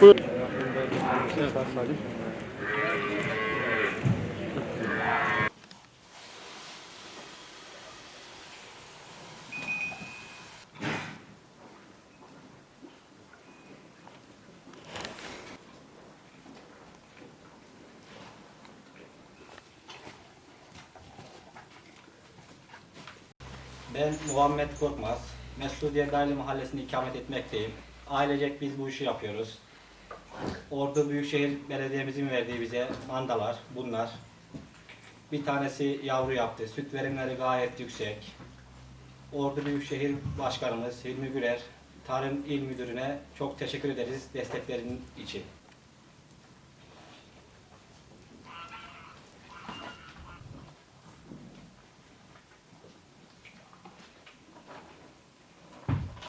Buyur. Evet. Ben Muhammed Korkmaz. Mesudiye Daylı Mahallesi'nde ikamet etmekteyim. Ailecek biz bu işi yapıyoruz. Ordu Büyükşehir Belediye'mizin verdiği bize mandalar bunlar. Bir tanesi yavru yaptı. Süt verimleri gayet yüksek. Ordu Büyükşehir Başkanımız Hilmi Güler, Tarım İl Müdürü'ne çok teşekkür ederiz desteklerinin için.